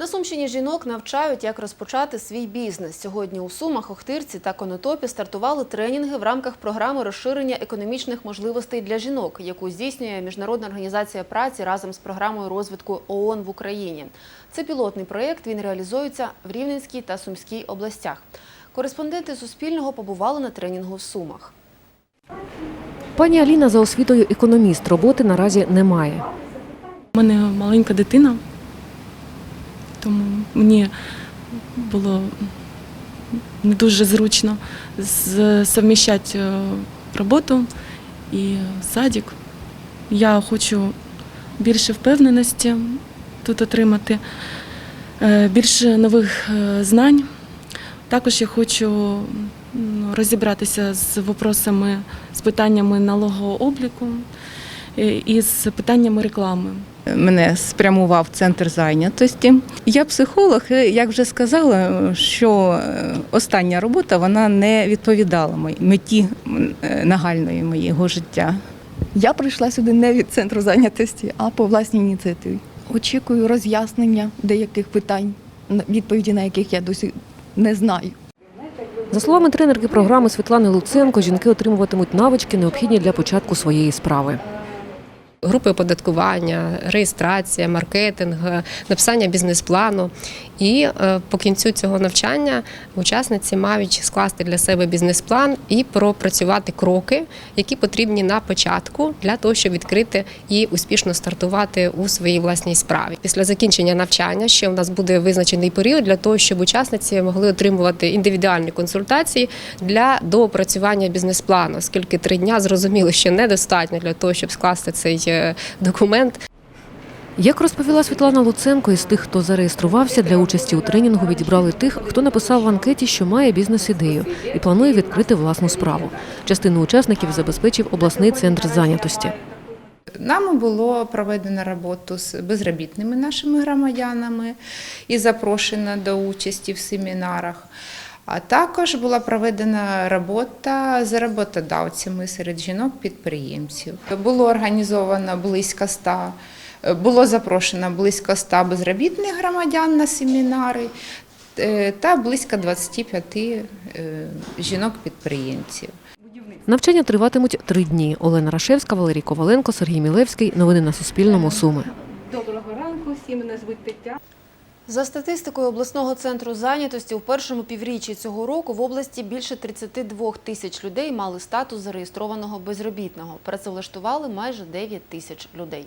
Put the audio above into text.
На Сумщині жінок навчають, як розпочати свій бізнес. Сьогодні у Сумах, Охтирці та Конотопі стартували тренінги в рамках програми розширення економічних можливостей для жінок, яку здійснює Міжнародна організація праці разом з програмою розвитку ООН в Україні. Це пілотний проєкт. Він реалізується в Рівненській та Сумській областях. Кореспонденти Суспільного побували на тренінгу в Сумах. Пані Аліна за освітою економіст. Роботи наразі немає. У мене маленька дитина, тому мені було не дуже зручно совміщати е, роботу і садик. Я хочу більше впевненості тут отримати, е, більше нових е, знань. Також я хочу розібратися з вопросами, з питаннями налогового обліку е, і з питаннями реклами. Мене спрямував центр зайнятості. Я психолог, і, як вже сказала, що е, остання робота вона не відповідала моїй меті е, нагальної моєго життя. Я прийшла сюди не від центру зайнятості, а по власній ініціативі. Очікую роз'яснення деяких питань, відповіді на яких я досі не знаю. За словами тренерки програми Світлани Луценко, жінки отримуватимуть навички, необхідні для початку своєї справи. Групи оподаткування, реєстрація, маркетинг, написання бізнес-плану. І е, по кінцю цього навчання учасниці мають скласти для себе бізнес-план і пропрацювати кроки, які потрібні на початку для того, щоб відкрити і успішно стартувати у своїй власній справі. Після закінчення навчання ще у нас буде визначений період для того, щоб учасниці могли отримувати індивідуальні консультації для доопрацювання бізнес-плану, оскільки три дня зрозуміло, що недостатньо для того, щоб скласти цей е, документ. Як розповіла Світлана Луценко, із тих, хто зареєструвався для участі у тренінгу, відібрали тих, хто написав в анкеті, що має бізнес-ідею і планує відкрити власну справу. Частину учасників забезпечив обласний центр зайнятості. Нами було проведено роботу з безробітними нашими громадянами і запрошено до участі в семінарах. А також була проведена робота з роботодавцями серед жінок-підприємців. Було організовано близько 100, було запрошено близько 100 безробітних громадян на семінари е, та близько 25 е, жінок-підприємців. Навчання триватимуть три дні. Олена Рашевська, Валерій Коваленко, Сергій Мілевський. Новини на Суспільному. Суми. Доброго ранку, всі мене звуть Тетяна. За статистикою обласного центру зайнятості, у першому півріччі цього року в області більше 32 тисяч людей мали статус зареєстрованого безробітного. Працевлаштували майже 9 тисяч людей.